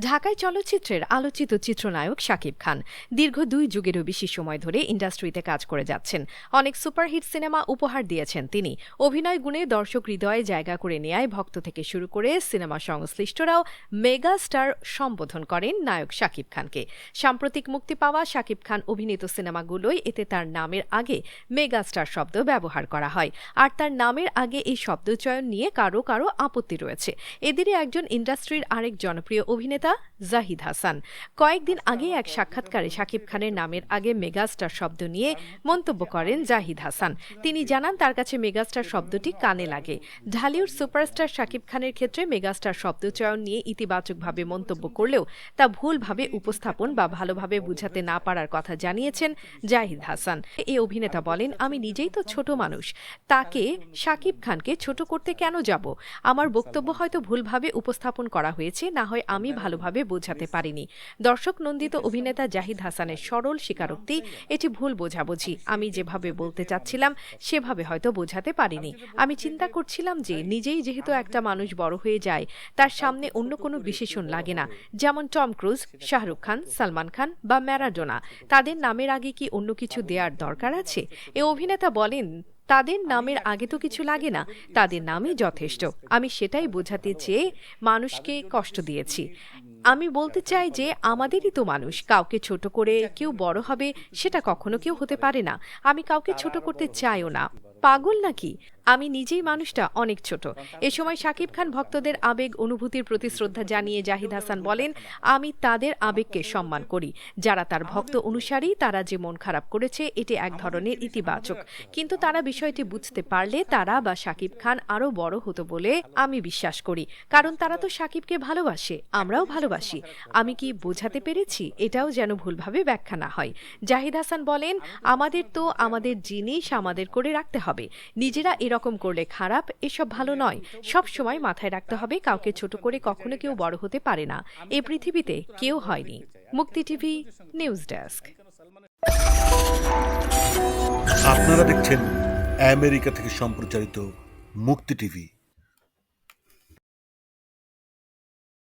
ঢাকায় চলচ্চিত্রের আলোচিত চিত্রনায়ক শাকিব খান দীর্ঘ দুই যুগেরও বেশি সময় ধরে ইন্ডাস্ট্রিতে কাজ করে যাচ্ছেন। অনেক সুপারহিট সিনেমা উপহার দিয়েছেন তিনি। অভিনয় গুণে দর্শক হৃদয়ে জায়গা করে নেয় ভক্ত থেকে শুরু করে সিনেমা সংশ্লিষ্টরাও মেগা স্টার সম্বোধন করেন নায়ক শাকিব খানকে। সাম্প্রতিক মুক্তি পাওয়া শাকিব খান অভিনীত সিনেমাগুলোই এতে তার নামের আগে মেগা স্টার শব্দ ব্যবহার করা হয়। আর তার নামের আগে এই শব্দচয়ন নিয়ে কারও কারও আপত্তি রয়েছে। এদেরই একজন ইন্ডাস্ট্রির আরেক জনপ্রিয় অভিনেতা জাহিদ হাসান। কয়েকদিন আগে এক সাক্ষাৎকারে শাকিব খানের নামের আগে মেগাস্টার শব্দ নিয়ে মন্তব্য করেন জাহিদ হাসান। তিনি জানান, তার কাছে মেগাস্টার শব্দটি কানে লাগে। ঢালিউড সুপারস্টার শাকিব খানের ক্ষেত্রে মেগাস্টার শব্দচয়ন নিয়ে ইতিবাচকভাবে মন্তব্য করলেও তা ভুলভাবে উপস্থাপন বা ভালোভাবে বুঝাতে না পারার কথা জানিয়েছেন জাহিদ হাসান। এ অভিনেতা বলেন, আমি নিজেই তো ছোট মানুষ। তাকে, শাকিব খানকে ছোট করতে কেন যাব? আমার বক্তব্য হয়তো ভুলভাবে উপস্থাপন করা হয়েছে, না হয় আমি ভালোভাবে বোঝাতে পারিনি। দর্শক নন্দিত অভিনেতা জাহিদ হাসানের সরল স্বীকারোক্তি, এটি ভুল বোঝাবুঝি। আমি যেভাবে বলতে চাচ্ছিলাম, সেভাবে হয়তো বোঝাতে পারিনি। আমি চিন্তা করছিলাম যে নিজেই যেহেতু একটা মানুষ বড় হয়ে যায়, তার সামনে অন্য কোনো বিশেষণ লাগে না। যেমন টম ক্রুজ, শাহরুখ খান, সালমান খান বা ম্যারাডোনা। তাদের নামের আগে কি অন্য কিছু দেওয়ার দরকার আছে? এ অভিনেতা বলেন তাদের নামের আগে তো কিছু লাগে না। তাদের নামই যথেষ্ট। আমি সেটাই বোঝাতে চেয়ে মানুষকে কষ্ট দিয়েছি। আমি বলতে চাই যে আমাদেরই তো মানুষ। কাউকে ছোট করে কেউ বড় হবে সেটা কখনো কেউ হতে পারে। না। আমি কাউকে ছোট করতে চাইও না। পাগল নাকি? আমি নিজেই মানুষটা অনেক ছোট। এ সময় শাকিব খান ভক্তদের আবেগ, অনুভূতির প্রতি শ্রদ্ধা জানিয়ে জাহিদ হাসান বলেন, আমি তাদের আবেগকে সম্মান করি। যারা তার ভক্ত অনুসারী, তারা যে মন খারাপ করেছে, এটি এক ধরনের ইতিবাচক। কিন্তু তারা বিষয়টি বুঝতে পারলে তারা বা শাকিব খান আরও বড় হতো বলে আমি বিশ্বাস করি। কারণ তারা তো শাকিবকে ভালোবাসে, আমরাও ভালোবাসি। আমি কি বোঝাতে পেরেছি? এটাও যেন ভুলভাবে ব্যাখ্যা না হয়। জাহিদ হাসান বলেন, আমাদের তো আমাদের জিনিস আমাদের করে রাখতে হবে। নিজেরা এরকম করলে খারাপ, এসব ভালো নয়। সব সময় মাথায় রাখতে হবে, কাউকে ছোট করে কখনো কেউ বড় হতে পারে না। এই পৃথিবীতে কেউ হয়নি। মুক্তি টিভি, নিউজ ডেস্ক। আপনারা দেখছেন আমেরিকা থেকে সম্প্রচারিত মুক্তি টিভি।